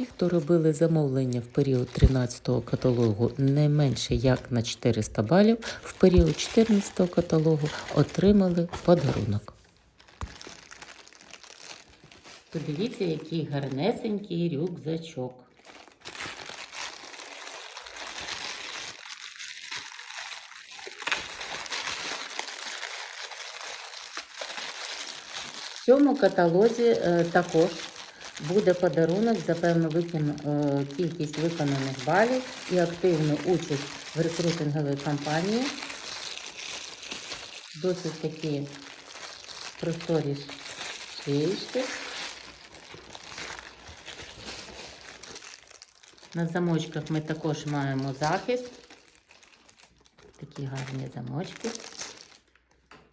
Ті, хто робили замовлення в період 13-го каталогу не менше як на 400 балів, в період 14-го каталогу отримали подарунок. Подивіться, який гарнесенький рюкзачок. В цьому каталозі е, також буде подарунок за певну викон... е, кількість виконаних балів і активну участь в рекрутинговій кампанії. Досить такі просторі швеїчки. На замочках ми також маємо захист. Такі гарні замочки.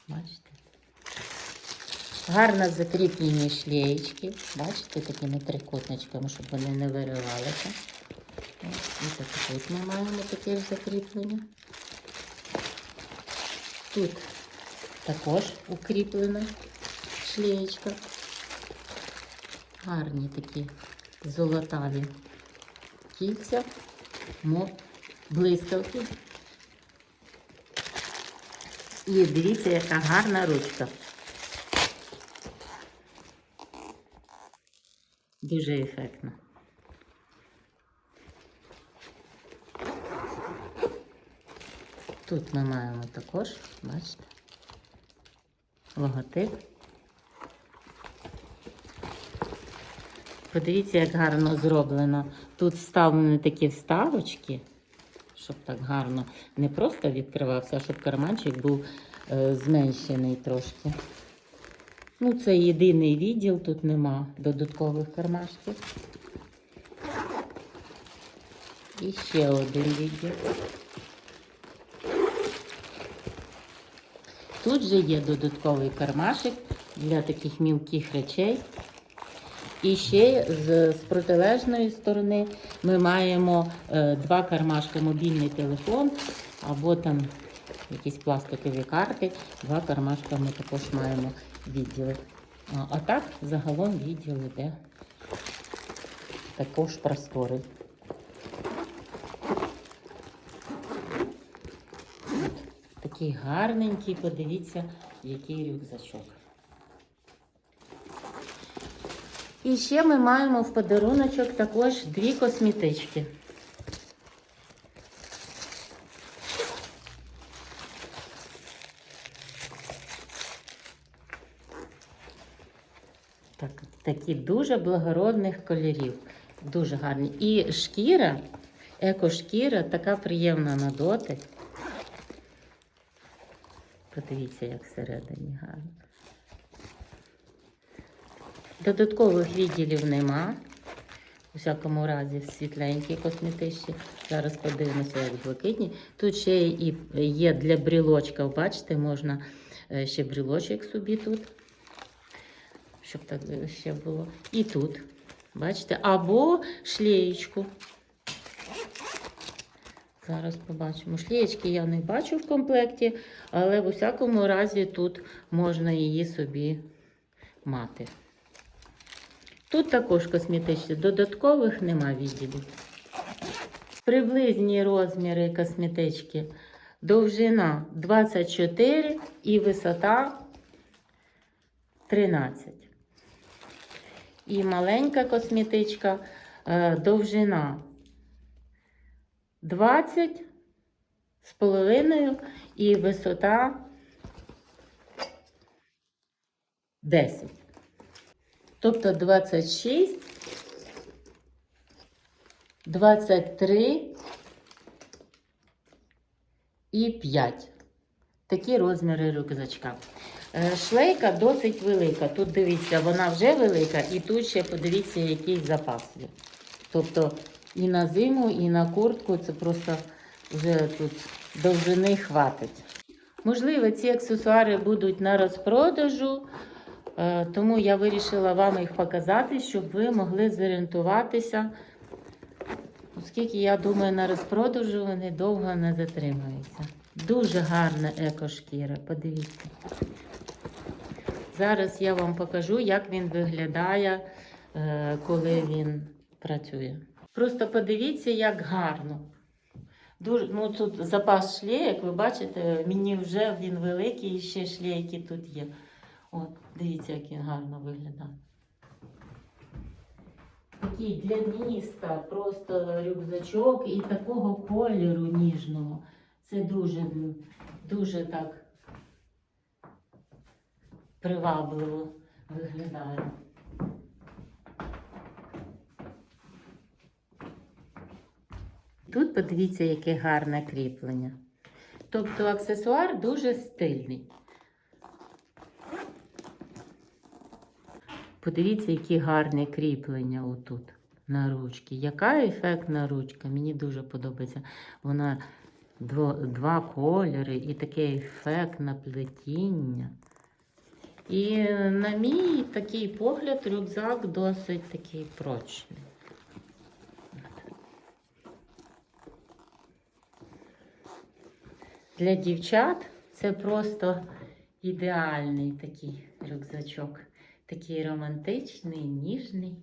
Бачите? Гарно закріплені шлеєчки. Бачите, такими трикутничками, щоб вони не виривалися. Ось, тут ми маємо таке закріплення. Тут також укріплена шлеєчка. Гарні такі золотаві кільця, блискавки. І дивіться, яка гарна ручка. Дуже ефектно. Тут ми маємо також, бачите, логотип. Подивіться, як гарно зроблено. Тут вставлені такі вставочки, щоб так гарно не просто відкривався, а щоб карманчик був е, зменшений трошки. Ну, це єдиний відділ, тут нема додаткових кармашків. І ще один відділ. Тут же є додатковий кармашик для таких мілких речей. І ще з, з протилежної сторони ми маємо е, два кармашки мобільний телефон або там якісь пластикові карти. Два кармашка ми також маємо відділи. А, так загалом відділ іде також просторий. Такий гарненький, подивіться, який рюкзачок. І ще ми маємо в подаруночок також дві косметички. Так, такі дуже благородних кольорів. Дуже гарні. І шкіра, екошкіра, така приємна на дотик. Подивіться, як всередині гарно. Додаткових відділів нема. У всякому разі, світленькі косметичні. Зараз подивимося, як блакитні. Тут ще і є для брілочка, бачите, можна е, ще брілочок собі тут, щоб так ще було. І тут, бачите, або шлеєчку. Зараз побачимо. Шлеєчки я не бачу в комплекті, але в усякому разі тут можна її собі мати. Тут також косметичні, додаткових нема відділів. Приблизні розміри косметички. Довжина 24 і висота 13. І маленька косметичка, е, довжина 20 з половиною і висота 10. Тобто 26, 23 і 5. Такі розміри рюкзачка. Е, Шлейка досить велика. Тут дивіться, вона вже велика, і тут ще подивіться, який запас. Тобто і на зиму, і на куртку це просто вже тут довжини хватить. Можливо, ці аксесуари будуть на розпродажу. Е, Тому я вирішила вам їх показати, щоб ви могли зорієнтуватися, оскільки, я думаю, на розпродажу вони довго не затримаються. Дуже гарна екошкіра, подивіться. Зараз я вам покажу, як він виглядає, е, коли він працює. Просто подивіться, як гарно. Дуже, ну тут запас шлейок, ви бачите, мені вже він великий, і ще шлейки тут є. От, дивіться, як він гарно виглядає. Такий для міста просто рюкзачок і такого кольору ніжного. Це дуже, дуже так привабливо виглядає. Тут подивіться, яке гарне кріплення. Тобто аксесуар дуже стильний. Подивіться, які гарні кріплення отут на ручки. Яка ефектна ручка? Мені дуже подобається. Вона дво, два кольори і таке ефектне плетіння. І на мій такий погляд, рюкзак досить такий прочний. Для дівчат це просто ідеальний такий рюкзачок. Такий романтичний, ніжний.